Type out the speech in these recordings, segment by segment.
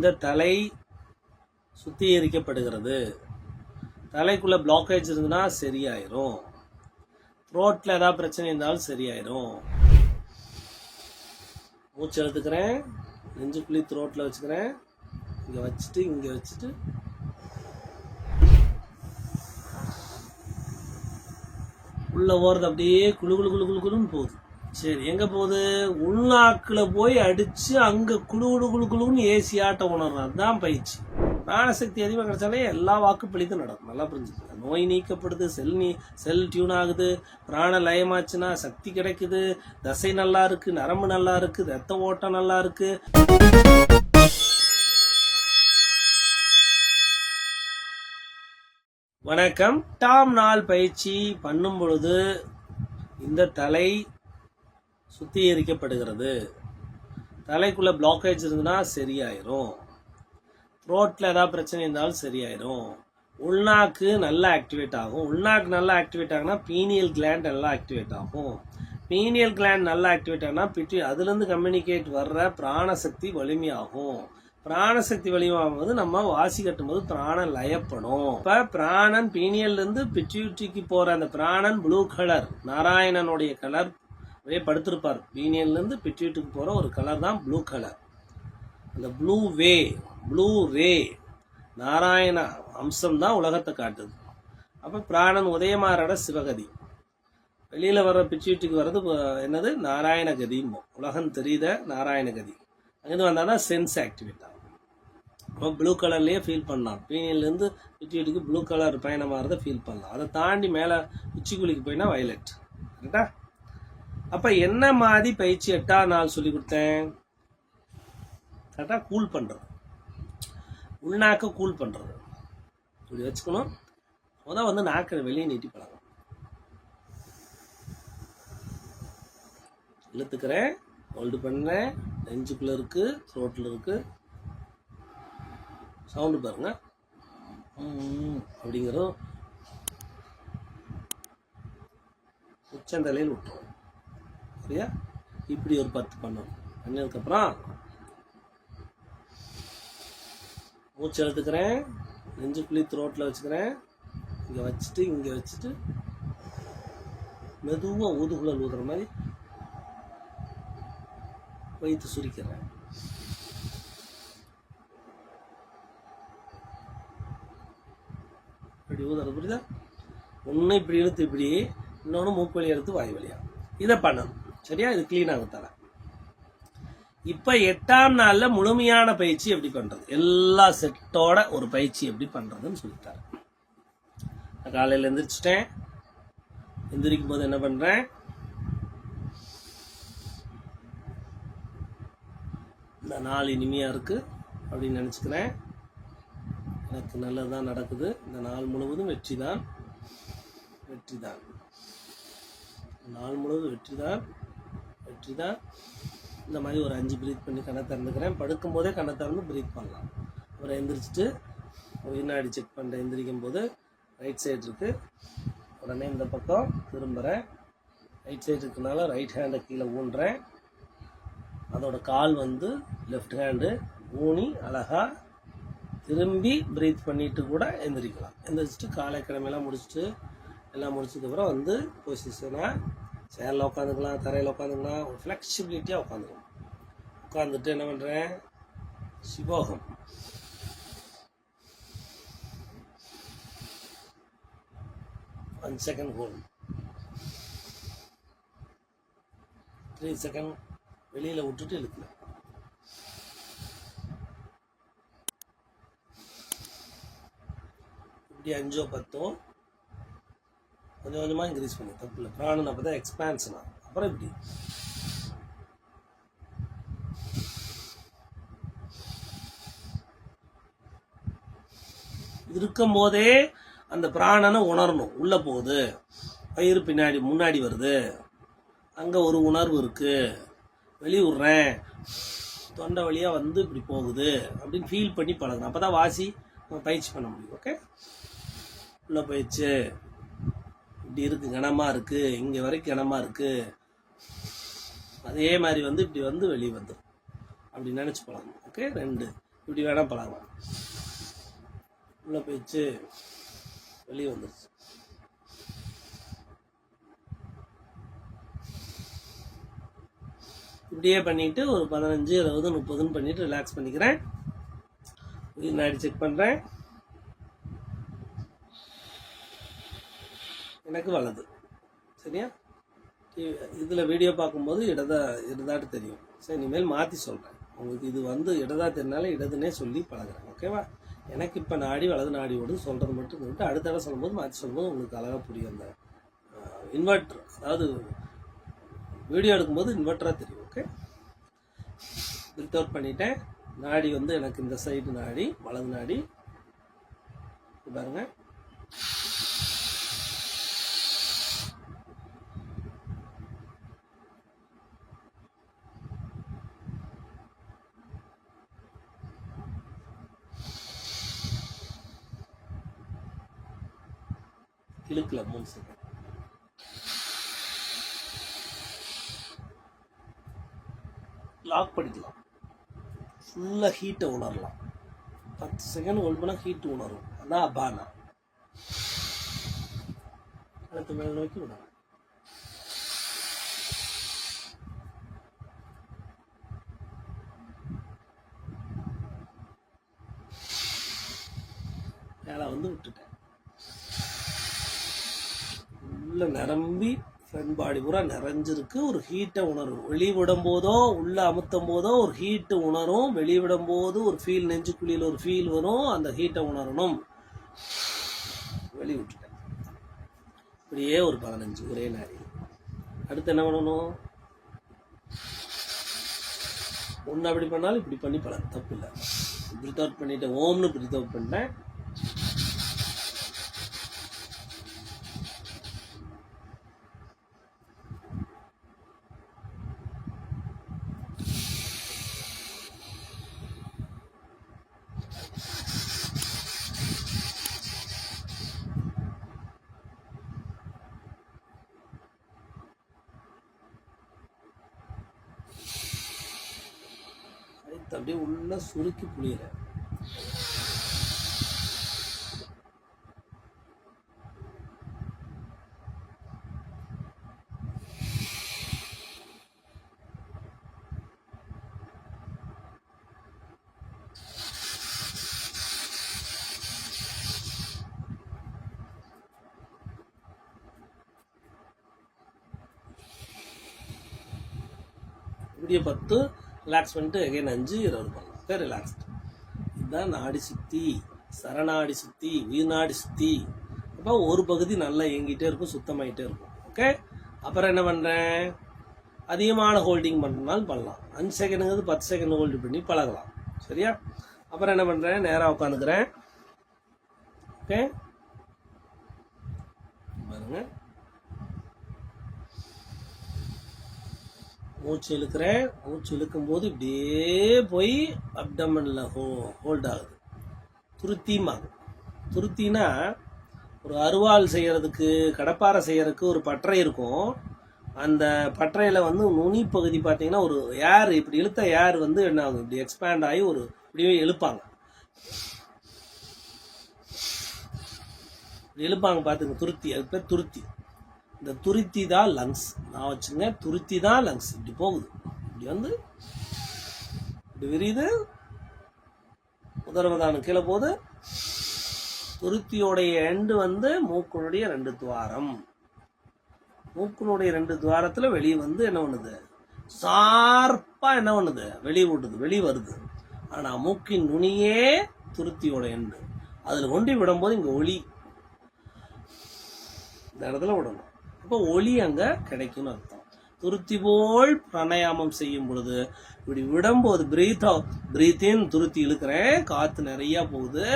இந்த தலை சுத்திகரிக்கப்படுகிறது. தலைக்குள்ளே பிளாக்கேஜ் இருந்ததுன்னா சரியாயிரும். த்ரோட்டில் ஏதாவது பிரச்சனை இருந்தாலும் சரியாயிரும். மூச்சு எடுத்துக்கிறேன் நெஞ்சுக்குள்ளி த்ரோட்டில் வச்சுக்கிறேன். இங்கே வச்சுட்டு இங்கே வச்சுட்டு. உள்ள ஓடுறது அப்படியே குழு குழு குழு குளு போகுது. சரி எங்கே போகுது? உள்நாக்கில் போய் அடித்து அங்கே குளு குளு குளு குளுன்னு ஏசி ஆட்ட உணர்றான். தான் பயிற்சி. பிராணசக்தி அதிகமாக கிடைச்சாலே எல்லா வாக்கு நடக்கும். நல்லா புரிஞ்சுக்கங்க. நோய் நீக்கப்படுது செல் நீ செல் டியூன் ஆகுது பிராண லயமாச்சுன்னா சக்தி கிடைக்குது தசை நல்லா இருக்கு நரம்பு நல்லா இருக்கு ரத்த ஓட்டம் நல்லா இருக்கு. வணக்கம். டாம் நாள் பயிற்சி பண்ணும் பொழுது இந்த தலை சுத்திகரிக்கப்படுகிறது. தலைக்குள்ளே பிளாக்கேஜ் இருந்ததுன்னா சரியாயிரும். த்ரோட்டில் ஏதாவது பிரச்சனை இருந்தாலும் சரியாயிரும். உள்நாக்கு நல்லா ஆக்டிவேட் ஆகும். உள்நாக்கு நல்லா ஆக்டிவேட் ஆகுனா பீனியல் கிளாண்ட் நல்லா ஆக்டிவேட் ஆகும். பீனியல் கிளாண்ட் நல்லா ஆக்டிவேட் ஆகுனா பிட்டி அதுலேருந்து கம்யூனிகேட் வர்ற பிராணசக்தி வலிமையாகும். பிராணசக்தி வலிமையாகும்போது நம்ம வாசி கட்டும்போது பிராணம் லயப்படும். இப்போ பிராணன் பீனியல்ல இருந்து பிட்யூட்டிக்கு போகிற அந்த பிராணன் ப்ளூ கலர் நாராயணனுடைய கலர் அப்படியே படுத்திருப்பார். பீனியன்லேருந்து பிட்யூட்டுக்கு போகிற ஒரு கலர் தான் ப்ளூ கலர் அந்த blue way blue ray Narayana அம்சம் தான் உலகத்தை காட்டுது. அப்போ பிராணன் உதயமாரோட சிவகதி. வெளியில் வர்ற பிச்சுட்டுக்கு வர்றது என்னது? நாராயண கதிம்போம் உலகம் தெரியுத நாராயண கதி அங்கேருந்து வந்தால் தான் சென்ஸ் ஆக்டிவேட் ஆகும். அப்போ ப்ளூ கலர்லேயே ஃபீல் பண்ணலாம். பீனியன்லேருந்து பிச்சுட்டுக்கு ப்ளூ கலர் பயணமாகிறத ஃபீல் பண்ணலாம். அதை தாண்டி மேலே உச்சிக்குழிக்கு போயினா வயலட் கரெக்டா அப்போ என்ன மாதிரி பயிற்சி எட்டா நாள் சொல்லி கொடுத்தேன்? கரெக்டாக கூல் பண்ணுறது உள்நாக்க கூல் பண்ணுறது இப்படி வச்சுக்கணும். முத வந்து நாக்கை வெளியே நீட்டி பழகும் இழுத்துக்கிறேன். ஹோல்டு பண்ணுறேன் நெஞ்சுக்குள்ளே இருக்கு த்ரோட்டில் இருக்கு. சவுண்டு பாருங்க. ம், அப்படிங்கிறதும் உச்சந்தலையில் விட்டுருவோம் சரியா இப்படி ஒரு பத்து பண்ணும். பண்ணதுக்கப்புறம் மூச்சு எடுத்துக்கிறேன் நெஞ்சுக்குள்ளி த்ரோட்டில் வச்சுக்கிறேன். இங்கே வச்சுட்டு இங்கே வச்சுட்டு மெதுவாக ஊதுகுழல் ஊதுற மாதிரி வைத்து சுரிக்கிறேன் இப்படி ஊதுறது புரியுதா? ஒன்று இப்படி இழுத்து இப்படி இன்னொன்று மூக்கு வழி எடுத்து வாய் வழியா இதை பண்ணணும். சரியா? இது க்ளீன் ஆகும் தலை. எட்டாம் நாளில் முழுமையான பயிற்சி எப்படி பண்ணுறது எல்லா செட்டோட ஒரு பயிற்சி எப்படி பண்ணுறதுன்னு சொல்லிட்டாரு. நான் காலையில் எந்திரிச்சிட்டேன். எந்திரிக்கும் போது என்ன பண்ணுறேன் இந்த நாள் இனிமையாக இருக்குது அப்படின்னு நினச்சிக்கிறேன். எனக்கு நல்லதுதான் நடக்குது. இந்த நாள் முழுவதும் வெற்றி தான் வெற்றி தான் நாள் முழுவதும் வெற்றி தான் பற்றி தான். இந்த மாதிரி ஒரு அஞ்சு ப்ரீத் பண்ணி கண்ணை திறந்துக்கிறேன். படுக்கும் போதே கண்ணை திறந்து ப்ரீத் பண்ணலாம். அப்புறம் எந்திரிச்சிட்டு வினாடி செக் பண்ணுறேன் எந்திரிக்கும் போது ரைட் சைடு இருக்குது உடனே இந்த பக்கம் திரும்புகிறேன் ரைட் சைடு இருக்கனால ரைட் ஹேண்டை கீழே ஊன்றேன். அதோட கால் வந்து லெஃப்ட் ஹேண்டு ஊனி அழகாக திரும்பி ப்ரீத் பண்ணிட்டு கூட எந்திரிக்கலாம். எந்திரிச்சிட்டு காலை கிழமையெல்லாம் முடிச்சுட்டு எல்லாம் முடிச்சதுக்கப்புறம் வந்து பொசிஷனாக சேரில் உட்காந்துக்கலாம் தரையில் உட்காந்துக்கலாம் ஒரு ஃப்ளெக்சிபிலிட்டியாக உட்காந்துக்கலாம் உட்காந்துட்டு என்ன பண்ணுறேன் சிவோகம். One second hold three second வெளியில் விட்டுட்டு இழுக்கலாம் இப்படி அஞ்சோ பத்தோ கொஞ்சம் கொஞ்சமாக இன்க்ரீஸ் பண்ணி. தப்பு இல்லை பிராணன் அப்போ தான் எக்ஸ்பேன்ஷன் ஆகும் அப்புறம் இப்படி இருக்கும்போதே அந்த பிராணனை உணரணும். உள்ளே போகுது. வயிறு பின்னாடி முன்னாடி வருது. அங்கே ஒரு உணர்வு இருக்குது வெளிய தொண்டை வழியாக வந்து இப்படி போகுது அப்படின்னு ஃபீல் பண்ணி பழகணும் அப்போ தான் வாசி நம்ம பயிற்சி பண்ண முடியும். ஓகே உள்ள பயிற்சி இப்படி இருக்கு கனமாக இருக்கு இங்கே வரைக்கும் கனமாக இருக்கு. அதே மாதிரி வந்து இப்படி வந்து வெளியே வந்துடும் அப்படி நினச்சி பழகணும். ஓகே ரெண்டு. இப்படி வேணால் பழகலாம். உள்ளே போயிடுச்சு. வெளியே வந்துடுச்சு இப்படியே பண்ணிட்டு ஒரு பதினஞ்சு இருபது முப்பதுன்னு பண்ணிட்டு ரிலாக்ஸ் பண்ணிக்கிறேன். நான் நாடி செக் பண்ணுறேன் எனக்கு வலது சரியா? இதில் வீடியோ பார்க்கும்போது இடதா இடதாட்டு தெரியும். சரி இனிமேல் மாற்றி சொல்கிறேன் உங்களுக்கு இது வந்து இடதா தெரினால இடதுனே சொல்லி பழகுறேன். ஓகேவா எனக்கு இப்போ நாடி வலது நாடி ஓடு சொல்கிறது மட்டும் சொல்லிட்டு அடுத்த தடவை சொல்லும்போது மாற்றி சொல்லும்போது உங்களுக்கு அழகாக புரியும் அந்த இன்வெர்ட்ரு அதாவது வீடியோ எடுக்கும்போது இன்வெர்டராக தெரியும். ஓகே பில்ட் அவுட் பண்ணிட்டேன். நாடி வந்து எனக்கு இந்த சைடு நாடி வலது நாடி. பாருங்கள் பாருங்க லாக் பண்ணிக்கலாம். ஃபுல்லாக ஹீட்டை உணரலாம். பத்து செகண்ட் ஹோல்ட் பண்ணால் ஹீட் உணரும். அதான் அபானா அடுத்து மேல் நோக்கி விடலாம் மேலே வந்து விட்டுட்டேன். உள்ள நிரம்பி ஃப்ரண்ட் பாடி பூரா நிறைஞ்சிருக்கு. ஒரு ஹீட்டை உணரும். வெளிவிடும் போதோ உள்ள அமுத்தும் போதோ ஒரு ஹீட்டு உணரும். வெளிவிடும் போது ஒரு ஃபீல் நெஞ்சுக்குழியில் ஒரு ஃபீல் வரும். அந்த ஹீட்டை உணரணும். வெளிவிட்டுட்டேன். இப்படியே ஒரு பதினஞ்சு ஒரே நாடி அடுத்து என்ன பண்ணணும்? ஒன்று அப்படி பண்ணாலும் இப்படி பண்ணி பல தப்பு இல்லை. பிரித் அவுட் பண்ணிட்டேன். ஓம்னு பிரித் அவுட் பண்ணிட்டேன் அடுத்து அப்படியே உள்ள சுருக்கி புளியிறேன் இப்படியே பத்து ரிலாக்ஸ் பண்ணிட்டு அகைன் அஞ்சு இருபது பண்ணலாம் ஓகே ரிலாக்ஸ் இதுதான் நாடி சுத்தி சரணாடி சுத்தி உயிர்நாடி சுத்தி. அப்போ ஒரு பகுதி நல்லா இயங்கிட்டே இருக்கும் சுத்தமாயிட்டே இருக்கும். ஓகே அப்புறம் என்ன பண்ணுறேன் அதிகமான ஹோல்டிங் பண்ணுறதுனாலும் பண்ணலாம். அஞ்சு செகண்டுங்கிறது பத்து செகண்ட் ஹோல்டு பண்ணி பழகலாம். சரியா? அப்புறம் என்ன பண்ணுறேன் நேராக உட்காந்துக்கிறேன் ஓகே பாருங்க மூச்சு இழுக்கிறேன். மூச்சு இழுக்கும் போது இப்படியே போய் அப்டமனில் ஹோ ஹோல்ட் ஆகுது. துருத்திமாகும் துருத்தினா ஒரு அருவாள் செய்கிறதுக்கு கடப்பாரை செய்கிறதுக்கு ஒரு பற்றை இருக்கும். அந்த பற்றையில் வந்து நுனி பகுதி பார்த்தீங்கன்னா ஒரு ஏர் இப்படி இழுத்த ஏர் வந்து என்ன ஆகும்? இப்படி எக்ஸ்பேண்ட் ஆகி ஒரு இப்படியே இழுப்பாங்க. எழுப்பாங்க இழுப்பாங்க பார்த்துங்க. துருத்தி அது பேர் துருத்தி. இந்த துருத்தி தான் லங்ஸ் நான் வச்சுங்க துருத்தி தான் லங்ஸ் இப்படி போகுது. இப்படி வந்து இப்படி விரியுது. உதரவதானம் கீழே போகுது. துருத்தியோடைய எண்டு வந்து மூக்கனுடைய ரெண்டு துவாரம். மூக்கனுடைய ரெண்டு துவாரத்தில் வெளியே வந்து என்ன பண்ணுது? சார்பாக என்ன பண்ணுது? வெளியே விடுது வெளியே வருது. ஆனால் மூக்கின் நுனியே துருத்தியோட எண்டு அதில் கொண்டு விடும்போது இங்கே ஒளி. இந்த இடத்துல விடணும். அப்போ ஒளி அங்கே கிடைக்கும்னு அர்த்தம். துருத்தி போல் பிராணாயாமம் செய்யும் பொழுது இப்படி விடும்போது பிரீத் பிரீத் இன் துருத்தி இழுக்கிறேன் காற்று நிறைய போகுது.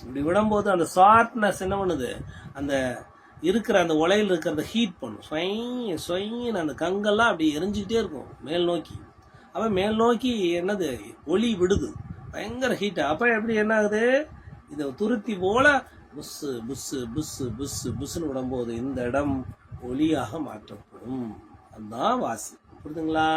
இப்படி விடும்போது அந்த ஷார்ட்னஸ் என்ன பண்ணுது? அந்த இருக்கிற அந்த உலையில் இருக்கிறத ஹீட் பண்ணும். ஸ்வைன் ஸ்வைன் அந்த கங்கெல்லாம் அப்படி எரிஞ்சுக்கிட்டே இருக்கும் மேல் நோக்கி. அப்போ மேல் நோக்கி என்னது? ஒளி விடுது. பயங்கர ஹீட் அப்போ எப்படி என்ன ஆகுது? இதை துருத்தி போல புஸ்ஸு புஸ்ஸு புஸ்ஸு புஸ்ஸு புஸ்ஸுன்னு விடும்போது இந்த இடம் ஒளியாக மாற்றப்படும். அதுதான் வாசி. புரியுதுங்களா?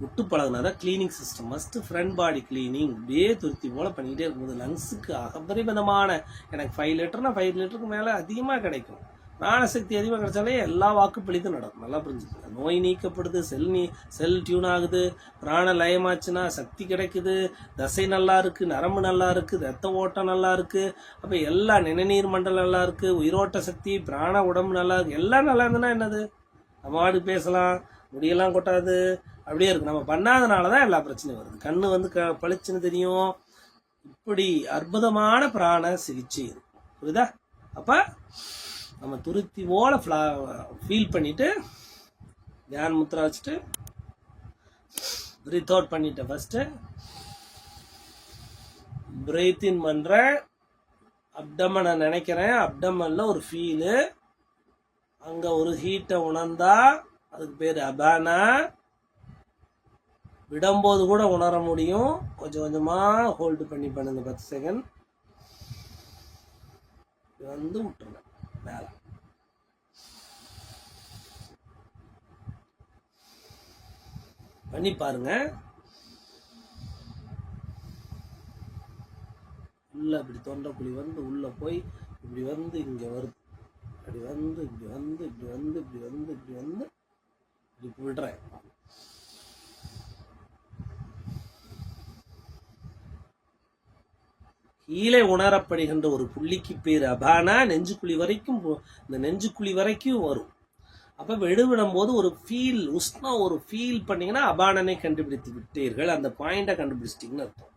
விட்டு பழகுனா தான் cleaning system first front body cleaning அப்படியே துருத்தி போல் பண்ணிக்கிட்டே இருக்கும்போது லங்ஸுக்கு அபரிமிதமான எனக்கு ஃபைவ் லிட்டர்னால் ஃபைவ் லிட்டருக்கு மேலே அதிகமாக கிடைக்கும். பிராணசக்தி அதிகமாக கிடைச்சாலே எல்லா வாக்குப்பளித்தும் நடக்கும். நல்லா புரிஞ்சுக்கங்க நோய் நீக்கப்படுது செல் நீ செல் டியூன் ஆகுது பிராண லயமாச்சுன்னா சக்தி கிடைக்குது தசை நல்லா இருக்குது நரம்பு நல்லா இருக்குது ரத்த ஓட்டம் நல்லா இருக்குது அப்போ எல்லா நிணநீர் மண்டலம் நல்லா இருக்குது உயிரோட்ட சக்தி பிராண உடம்பு நல்லா இருக்குது எல்லாம் நல்லா இருந்ததுன்னா என்னது? நம்ம ஆடு பேசலாம் முடியெல்லாம் கொட்டாது அப்படியே இருக்குது நம்ம பண்ணாதனால தான் எல்லா பிரச்சனையும் வருது. கண்ணு வந்து க பளிச்சுன்னு தெரியும். இப்படி அற்புதமான பிராண சிகிச்சை இருக்கும் புரியுதா? அப்போ நம்ம துருத்திவோட ஃப்ளா ஃபீல் பண்ணிட்டு தியான் முத்திரா வச்சுட்டு ப்ரீத் அவுட் பண்ணிட்டேன் ஃபஸ்ட்டு ப்ரீத் இன் பண்ணுறேன் அப்டமனை நினைக்கிறேன். அப்டமனில் ஒரு ஃபீலு அங்கே ஒரு ஹீட்டை உணர்ந்தா அதுக்கு பேர் அபானா விடும்போது கூட உணர முடியும். கொஞ்சம் கொஞ்சமாக ஹோல்டு பண்ணி பண்ணுங்க பத்து செகண்ட் வந்து விட்டுருங்க. மேலே. பண்ணி பாருங்க. உள்ள இப்படி தொண்டைக்குழி வந்து உள்ள போய் இப்படி வந்து இங்க வருது. அப்படி வந்து இப்படி வந்து இப்படி வந்து இப்படி வந்து இப்படி வந்து இப்படி விடுறேன் கீழே உணரப்படுகின்ற ஒரு புள்ளிக்கு பேர் அபானா நெஞ்சுக்குழி வரைக்கும் போ- இந்த நெஞ்சுக்குழி வரைக்கும் வரும். அப்போ வெடுவிடும் போது ஒரு ஃபீல் உஷ்ணம் ஒரு ஃபீல் பண்ணிங்கன்னா அபானனை கண்டுபிடித்து விட்டீர்கள். அந்த பாயிண்டை கண்டுபிடிச்சிட்டிங்கன்னு அர்த்தம்.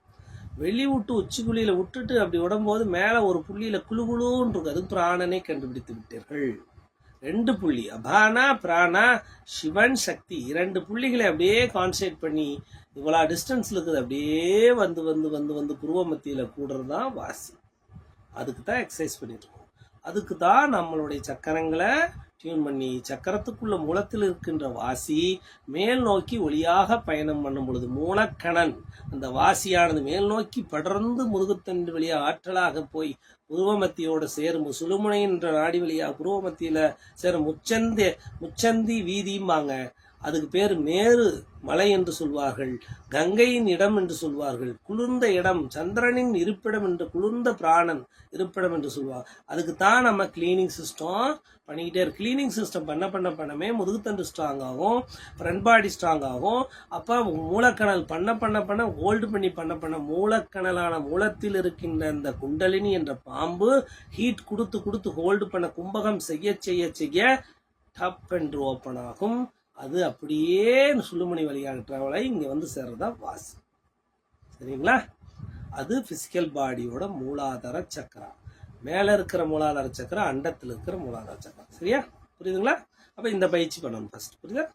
வெளி விட்டு உச்சிக்குழியில் விட்டுட்டு அப்படி விடும்போது மேலே ஒரு புள்ளியில் குழு குழுன்னு இருக்கு. அது பிராணனை கண்டுபிடித்து விட்டீர்கள். ரெண்டு புள்ளி. அபானா பிராணா சிவன் சக்தி. இரண்டு புள்ளிகளை அப்படியே கான்சன்ட்ரேட் பண்ணி இவ்வளோ டிஸ்டன்ஸில் இருக்குது. அப்படியே வந்து வந்து வந்து வந்து குருவ மத்தியில் கூடுறது தான் வாசி. அதுக்கு தான் எக்ஸசைஸ் பண்ணிட்டு இருக்கோம். அதுக்கு தான் நம்மளுடைய சக்கரங்களை டியூன் பண்ணி சக்கரத்துக்குள்ள மூலத்தில் இருக்கின்ற வாசி மேல் நோக்கி ஒளியாக பயணம் பண்ணும் பொழுது மூலக்கணன். அந்த வாசியானது மேல் நோக்கி படர்ந்து முருகத்தண்டு வழியாக ஆற்றலாக போய் புருவமத்தியோட சேரும். சுழுமுனை என்ற நாடி வழியாக புருவமத்தியில சேரும். முச்சந்தி முச்சந்தி வீதியும்பாங்க அதுக்கு பேர் மேரு மலை என்று சொல்வார்கள் கங்கையின் இடம் என்று சொல்வார்கள் குளிர்ந்த இடம் சந்திரனின் இருப்பிடம் என்று குளிர்ந்த பிராணன் இருப்பிடம் என்று சொல்வார். அதுக்கு தான் நம்ம கிளீனிங் சிஸ்டம் பண்ணிக்கிட்டே இருக்கு கிளீனிங் சிஸ்டம் பண்ண பண்ண பண்ணமே முதுகுத்தண்டு ஸ்ட்ராங் ஆகும் ஃப்ரண்ட் பாடி ஸ்ட்ராங் ஆகும். அப்போ மூலக்கணல் பண்ண பண்ண பண்ண ஹோல்டு பண்ணி பண்ண பண்ண மூலக்கணலான மூலத்தில் இருக்கின்ற அந்த குண்டலினி என்ற பாம்பு ஹீட் கொடுத்து கொடுத்து ஹோல்டு பண்ண கும்பகம் செய்ய செய்ய செய்ய டப் என்று ஓப்பன் ஆகும். அது அப்படியே சுழுமணி வழியாக ட்ராவல் ஆகி இங்கே வந்து சேர்றதா வாசி. சரிங்களா? அது ஃபிசிக்கல் பாடியோட மூலாதார சக்கரம். மேலே இருக்கிற மூலாதார சக்கரம் அண்டத்தில் இருக்கிற மூலாதார சக்கரம். சரியா? புரியுதுங்களா? அப்போ இந்த பயிற்சி பண்ணணும் ஃபர்ஸ்ட் புரியுதா?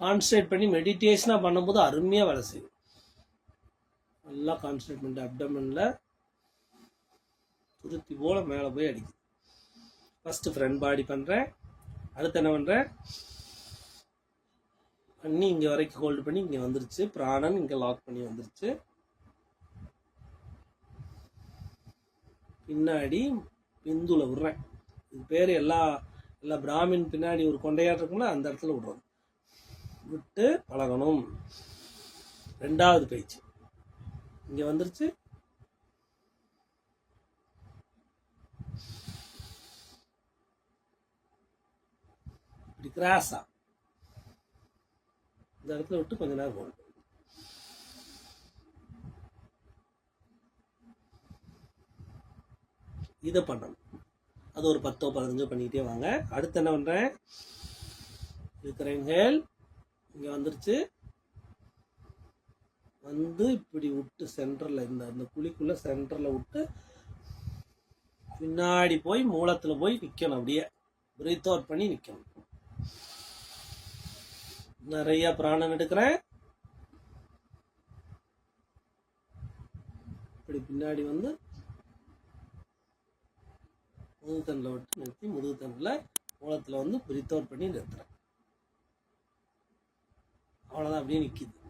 கான்சன்ட்ரேட் பண்ணி மெடிடேஷனாக பண்ணும்போது அருமையாக வேலை செய்யும். நல்லா கான்சன்ட்ரேட் பண்ணிட்டு அப்டமனில் துருத்தி போல் மேலே போய் அடிக்குது ஃபஸ்ட்டு ஃப்ரண்ட் பாடி பண்ணுறேன் அடுத்து என்ன பண்ணுறேன் பண்ணி இங்கே வரைக்கும் ஹோல்டு பண்ணி இங்கே வந்துருச்சு. பிராணன் இங்கே லாக் பண்ணி வந்துருச்சு. பின்னாடி பிந்துல விடுறேன். இது பேர் எல்லா எல்லா பிராமின் பின்னாடி ஒரு கொண்டையாட்டு அந்த இடத்துல விடுறோம். விட்டு பழகணும். ரெண்டாவது பயிற்சி. இங்க வந்துருச்சு. இப்படி கிராஸா இந்த இடத்துல விட்டு கொஞ்ச நேரம் போகணும் இதை பண்ணணும். அது ஒரு பத்தோ பதினஞ்சோ பண்ணிக்கிட்டே வாங்க. அடுத்து என்ன பண்றேன்? இருக்கிற இங்கே இங்க வந்துருச்சு. வந்து இப்படி விட்டு சென்டரில் இந்த அந்த குழிக்குள்ளே சென்டரில் விட்டு பின்னாடி போய் மூலத்தில் போய் நிற்கணும் அப்படியே பிரீத் அவுட் பண்ணி நிற்கணும் நிறைய பிராணம் எடுக்கிறேன். இப்படி பின்னாடி வந்து முதுகுத்தண்டில் விட்டு நிறுத்தி முதுகுத்தண்டில் மூலத்தில் வந்து பிரீத் அவுட் பண்ணி நிறுத்துறேன். அவ்வளோதான் அப்படியே நிற்கிது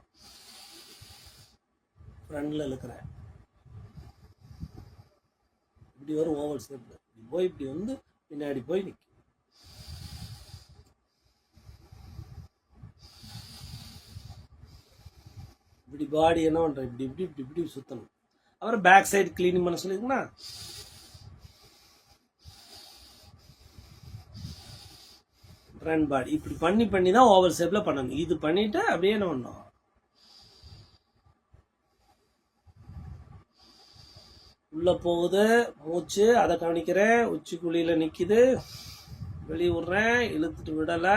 ரன்னில் இழுக்கிறேன். இப்படி வரும் ஓவல் ஷேப்பில் இப்படி போய் இப்படி வந்து பின்னாடி போய் நிற்கும் இப்படி பாடி என்ன பண்ணுறேன் இப்படி இப்படி இப்படி இப்படி சுற்றணும் அப்புறம் பேக் சைடு க்ளீனிங் பண்ண சொல்லியிருக்குண்ணா ரன் பாடி இப்படி பண்ணி பண்ணி தான் ஓவர் ஷேப்பில் பண்ணணும். இது பண்ணிட்டு அப்படியே என்ன பண்ணணும்? உள்ள போகுது மூச்சு அதை கவனிக்கிறேன். உச்சி குழியில நிக்குது. வெளியே விடுறேன் இழுத்துட்டு விடல.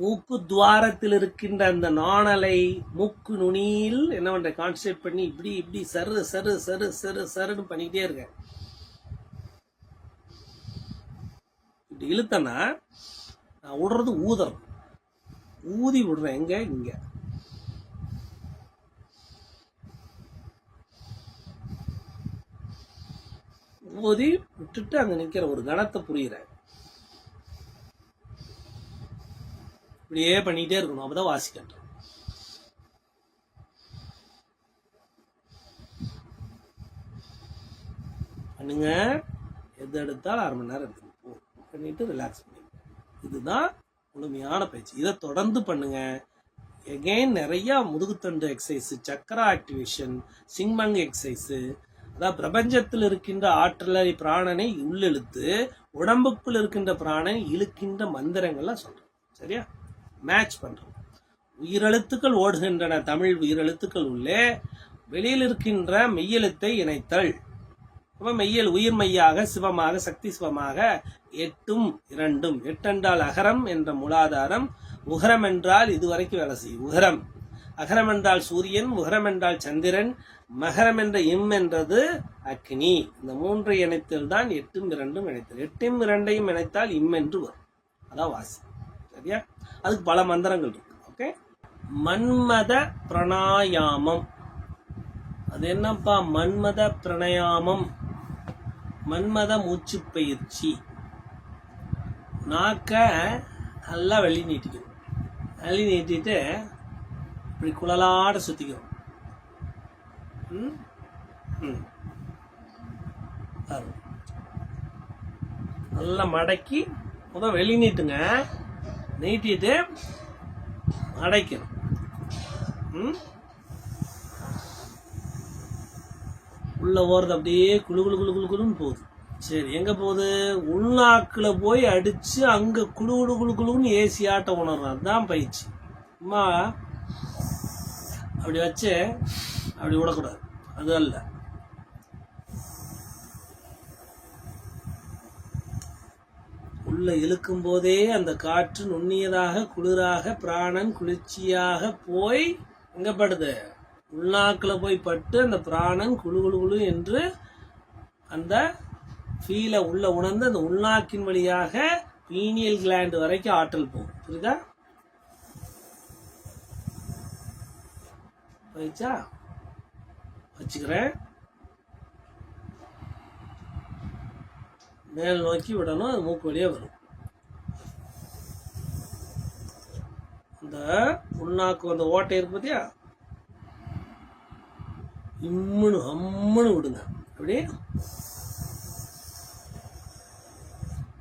மூக்கு துவாரத்தில் இருக்கின்ற அந்த நாணலை மூக்கு நுனியில் என்ன பண்றேன் கான்சன்ட்ரேட் பண்ணி இப்படி இப்படி சரு சரு சரு சரு சருன்னு பண்ணிக்கிட்டே இருக்கேன். இப்படி இழுத்தனா நான் விடுறது ஊதரம் ஊதி விடுறேன் எங்க இங்க. ஊதி விட்டுட்டு அங்க நிக்கிற ஒரு கணத்தை புரியுறேன். இப்படியே பண்ணிட்டே இருக்கணும் அப்பதான் வாசிக்கட்டும். பண்ணுங்க. எது எடுத்தாலும் அரை மணி நேரம் எடுத்துக்கணும். பண்ணிட்டு ரிலாக்ஸ் பண்ணி இதுதான் முழுமையான பயிற்சி. இதை தொடர்ந்து பண்ணுங்க. எகெயின் நிறைய முதுகுத்தண்டு எக்ஸசைஸ் சக்கரா ஆக்டிவேஷன் சிங்மங் எக்ஸசைஸ் அதாவது பிரபஞ்சத்தில் இருக்கின்ற ஆற்றலை பிராணனை உள்ளிழுத்து உடம்புக்குள் இருக்கின்ற பிராணனை இழுக்கின்ற மந்திரங்கள்லாம் சொல்கிறோம் சரியா? மேட்ச் பண்ணுறோம் உயிரெழுத்துக்கள் ஓடுகின்றன. தமிழ் உயிரெழுத்துக்கள் உள்ளே. வெளியில் இருக்கின்ற மெய்யெழுத்தை இணைத்தல். அப்ப மெய்யல் உயிர் மையாக சிவமாக சக்தி சிவமாக எட்டும் இரண்டும். எட்டென்றால் அகரம் என்ற மூலாதாரம். உகரம் என்றால் இதுவரைக்கும் வேலை செய்யும் உகரம். அகரம் என்றால் சூரியன் உகரம் என்றால் சந்திரன் மகரம் என்ற இம் என்றது அக்னி. இந்த மூன்றை இணைத்தல் தான் எட்டும் இரண்டும் இணைத்தல். எட்டும் இரண்டையும் இணைத்தால் இம் என்று வரும். அதான் வாசி. சரியா? அதுக்கு பல மந்திரங்கள் இருக்கு. ஓகே? மன்மத பிரணாயாமம். அது என்னப்பா? மன்மத பிரணயாமம். மன்மத மூச்சு பயிற்சி நாக்க நல்லா வெளி நீட்டிக்கணும். வெளி நீட்டிட்டு இப்படி குழலாட சுத்திக்கணும். ம்? ம். நல்லா மடக்கி முதல் வெளி நீட்டுங்க. நீட்டிட்டு அடைக்கணும் ம்? உள்ளே ஓடுறது அப்படியே குழு குழு குழு குளு குழுன்னு போகுது. சரி எங்கே போகுது? உள்நாக்கில் போய் அடித்து அங்கே குழு குழு குழு குழுன்னு ஏசி ஆட்டம் உணர்றான் தான் பயிற்சி. அம்மா அப்படி வச்சு அப்படி விடக்கூடாது. அது அல்ல. உள்ள இழுக்கும் போதே அந்த காற்று நுண்ணியதாக குளிராக பிராணன் குளிர்ச்சியாக போய் எங்கப்படுது உள்நாக்கில் போய் பட்டு அந்த பிராணன் குழு குளு குழு என்று அந்த ஃபீலை உள்ள உணர்ந்து அந்த உள்நாக்கின் வழியாக பீனியல் கிளாண்டு வரைக்கும் ஆற்றல் போகும். புரியுதா? போயிடுச்சா? வச்சுக்கிறேன். மேல் நோக்கி விடணும் அது மூக்கு வழியே வரும். இந்த உள்நாக்கு அந்த ஓட்டை இருக்கு பார்த்தியா இம்முன்னு அம்முன்னு விடுங்க. அப்படியே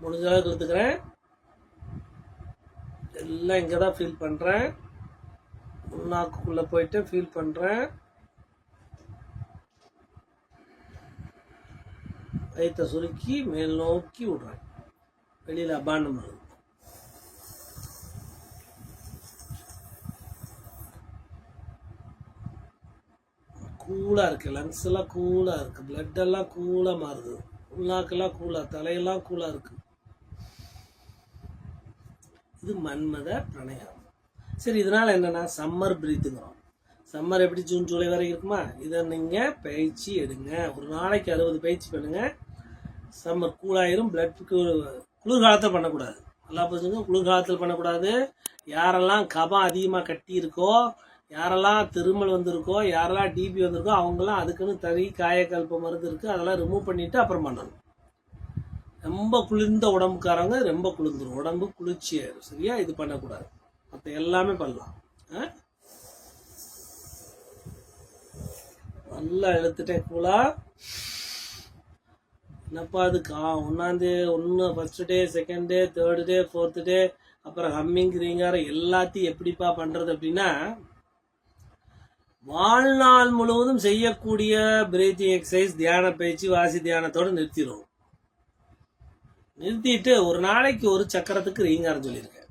முடிஞ்ச அளவுக்கு எடுத்துக்கிறேன். எல்லாம் இங்கே தான் ஃபீல் பண்ணுறேன் உள்நாக்குக்குள்ளே போயிட்டு ஃபீல் பண்ணுறேன் வயிற்றை சுருக்கி மேல் நோக்கி விடுறேன். வெளியில் அபாண்டம் வருது கூலாக இருக்குது லங்ஸ் எல்லாம் கூலாக இருக்குது பிளட் எல்லாம் கூலாக மாறுது. உள்நாக்கெல்லாம் கூலாக தலையெல்லாம் கூலாக இருக்குது இது மன்மத பிரணயம். சரி இதனால் என்னென்னா சம்மர் பிரீத்துங்கிறோம் சம்மர் எப்படி? ஜூன் ஜூலை வரைக்கும் இருக்குமா? இதை நீங்கள் பயிற்சி எடுங்க. ஒரு நாளைக்கு அறுபது பயிற்சி பண்ணுங்கள் சம்மர் கூலாயிரும் பிளட் குளிர்காலத்தில் பண்ணக்கூடாது. நல்லா புரிஞ்சுங்க குளிர்காலத்தில் பண்ணக்கூடாது. யாரெல்லாம் கபம் அதிகமாக கட்டி இருக்கோ யாரெல்லாம் திருமல் வந்திருக்கோ யாரெல்லாம் டிபி வந்திருக்கோ அவங்கெல்லாம் அதுக்குன்னு தனி காயக்கல்ப மருந்து இருக்குது அதெல்லாம் ரிமூவ் பண்ணிவிட்டு அப்புறம் பண்ணணும். ரொம்ப குளிர்ந்த உடம்புக்காரங்க ரொம்ப குளிர்ந்துரும். உடம்பு குளிர்ச்சியாயிரும் சரியா? இது பண்ணக்கூடாது. மற்ற எல்லாமே பண்ணலாம். ஆ? நல்லா இழுத்துட்டேன் கூலா என்னப்பா அது கா ஒன்றாந்தே ஒன்று first day second day third day fourth day அப்புறம் ஹம்மிங் கிரீங்காரம் எல்லாத்தையும் எப்படிப்பா பண்ணுறது அப்படின்னா வாழ்நாள் முழுவதும் செய்யக்கூடிய பிரீத்திங் எக்ஸசைஸ் தியான பயிற்சி வாசி தியானத்தோடு நிறுத்திடும் நிறுத்திட்டு ஒரு நாளைக்கு ஒரு சக்கரத்துக்கு ரீங்காரம் சொல்லியிருக்கேன்.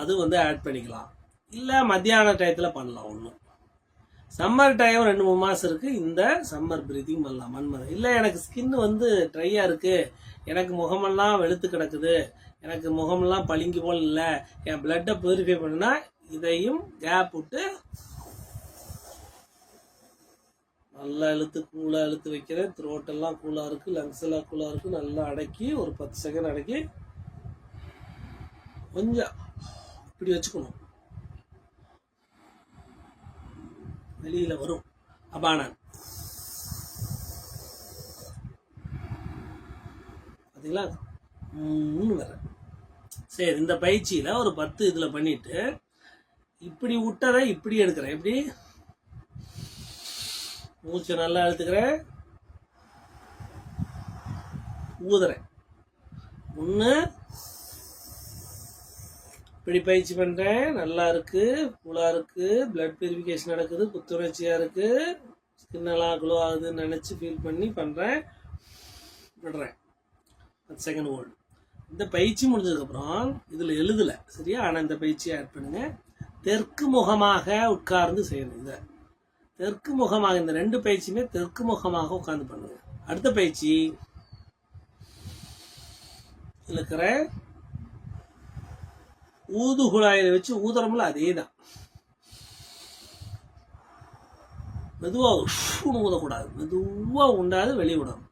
அது வந்து ஆட் பண்ணிக்கலாம். இல்லை மத்தியான டயத்தில் பண்ணலாம் ஒன்றும் சம்மர் டைம் ரெண்டு மூணு மாதம் இருக்குது இந்த சம்மர் பிரீத்திங் பண்ணலாம். மண்மதம் இல்லை எனக்கு ஸ்கின் வந்து ட்ரையாக இருக்குது எனக்கு முகமெல்லாம் வெளுத்து கிடக்குது. எனக்கு முகமெல்லாம் பளிங்கு போல் இல்லை. என் பிளட்டை பியூரிஃபை பண்ணால் இதையும் கேப் விட்டு நல்லா இழுத்து கூலாக இழுத்து வைக்கிறேன். த்ரோட் எல்லாம் கூலாக இருக்குது லங்ஸ் எல்லாம் கூலாக இருக்குது நல்லா அடக்கி ஒரு பத்து செகண்ட் அடக்கி கொஞ்சம் இப்படி வச்சுக்கணும். வெளியில் வரும். அபானன். பார்த்தீங்களா மூணு வர சரி இந்த பயிற்சியில் ஒரு பத்து இதில் பண்ணிவிட்டு இப்படி விட்டதை இப்படி எடுக்கிறேன். எப்படி? மூச்சை நல்லா எடுத்துக்கிறேன் ஊதுறேன். ஒன்று இப்படி பயிற்சி பண்ணுறேன் நல்லா இருக்கு. கூலாக இருக்கு. பிளட் பியூரிஃபிகேஷன் நடக்குது. புத்துணர்ச்சியாக இருக்கு. ஸ்கின் எல்லாம் க்ளோ ஆகுதுன்னு நினச்சி ஃபீல் பண்ணி பண்ணுறேன் விடுறேன். பத்து செகண்ட் ஓல்டு இந்த பயிற்சி முடிஞ்சதுக்கப்புறம் இதில் எழுதலை. சரியா? ஆனால் இந்த பயிற்சியை ஆட் பண்ணுங்கள் தெற்கு முகமாக உட்கார்ந்து செய்யணும் இதை தெற்கு முகமாக இந்த ரெண்டு பயிற்சியுமே தெற்கு முகமாக உட்கார்ந்து பண்ணுங்க. அடுத்த பயிற்சி இருக்கிற ஊது குழாயில வச்சு ஊதுறோம்ல அதே தான் மெதுவாக உஷ்ணு ஊதக்கூடாது. மெதுவா உண்டாது வெளியே விடணும்.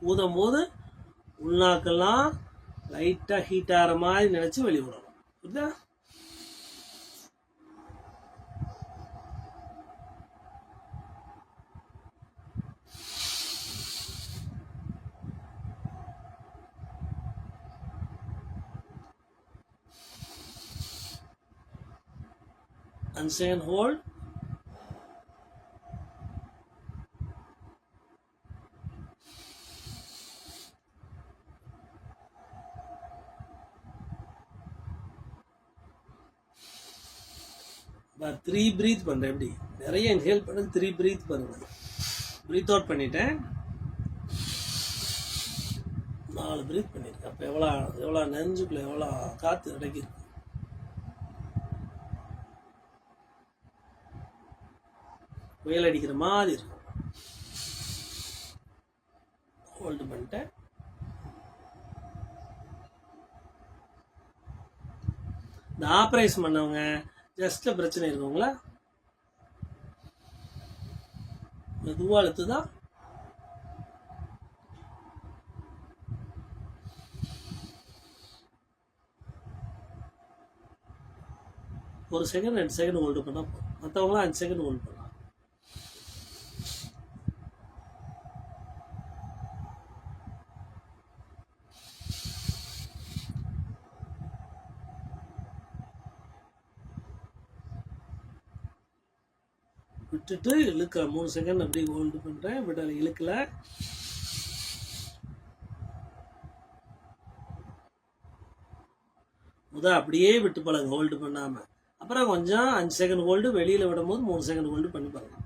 ஊதும் போது உள்நாக்கெல்லாம் லைட்டாக ஹீட் ஆகிற மாதிரி நினச்சி வெளிவிடணும் புரியுதா? And second hold. Three breath பண்ணுறேன் எப்படி? நிறைய இன்ஹேல் பண்ணது த்ரீ ப்ரீத் பண்ணுங்க ப்ரீத் அவுட் பண்ணிட்டேன். நாலு ப்ரீத் பண்ணியிருக்கேன் அப்போ எவ்வளோ எவ்வளோ நெஞ்சுக்குள்ள எவ்வளோ காற்று இறக்கிருக்கு புயல் அடிக்கிற மாதிரி இருக்கும் ஹோல்டு பண்ணிட்டேன். இந்த ஆப்ரேஷன் பண்ணவங்க ஜஸ்ட் பிரச்சனை இருக்குங்களா? மெதுவாக இழுத்துதான் ஒரு செகண்ட் ரெண்டு செகண்ட் ஹோல்டு பண்ணால் போதும். மற்றவங்களாம் அஞ்சு செகண்ட் ஹோல்டு பண்ணலாம். விட்டுட்டு இழுக்க. மூணு செகண்ட் அப்படியே ஹோல்டு பண்ணுறேன் விடலை இழுக்கல. முதல் அப்படியே விட்டு பழங்க ஹோல்டு பண்ணாமல் அப்புறம் கொஞ்சம் அஞ்சு செகண்ட் ஹோல்டு வெளியில் விடும்போது மூணு செகண்ட் ஹோல்டு பண்ணி பாருங்க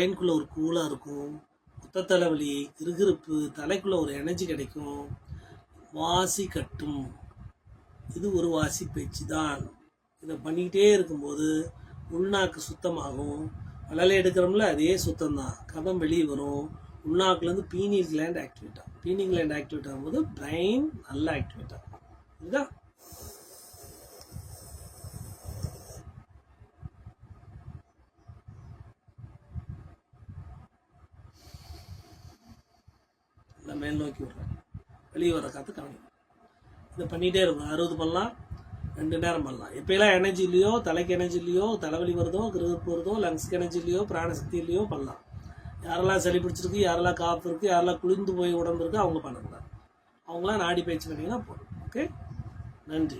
பிரெயின்குள்ள ஒரு கூலாக இருக்கும். குத்த தலைவலி கிருகிருப்பு தலைக்குள்ள ஒரு எனர்ஜி கிடைக்கும். வாசி கட்டும். இது ஒரு வாசி பேச்சு தான் இதை பண்ணிக்கிட்டே இருக்கும்போது உள்நாக்கு சுத்தமாகும். வளலை எடுக்கிறோம்ல அதே சுத்தம் தான் கதம் வெளியே வரும். உள்நாக்குலேருந்து பீனியல் கிளாண்ட் ஆக்டிவேட் ஆகும். பீனியல் கிளாண்ட் ஆக்டிவேட் ஆகும்போது பிரெயின் நல்லா ஆக்டிவேட் ஆகும். இதுதான் நல்லா விடுறாங்க வெளியே வர காற்று கவனிக்கும் இதை பண்ணிகிட்டே இருக்கும். அறுபது பண்ணலாம் ரெண்டு நேரம் பண்ணலாம் எப்போயெல்லாம் எனர்ஜி இல்லையோ தலைக்கு எனர்ஜி இல்லையோ தலைவலி வருதோ கிரகப்பு வருதோ லங்ஸ்க்கு எனர்ஜி இல்லையோ பிராணசக்தி இல்லையோ பண்ணலாம் யாரெல்லாம் சளி பிடிச்சிருக்கு யாரெல்லாம் காப்பு இருக்குது யாரெல்லாம் குளிர்ந்து போய் உடம்பு இருக்குது அவங்க பண்ணக்கூடாது. அவங்களாம் நாடி பயிற்சி பண்ணிங்கன்னா போதும். ஓகே நன்றி.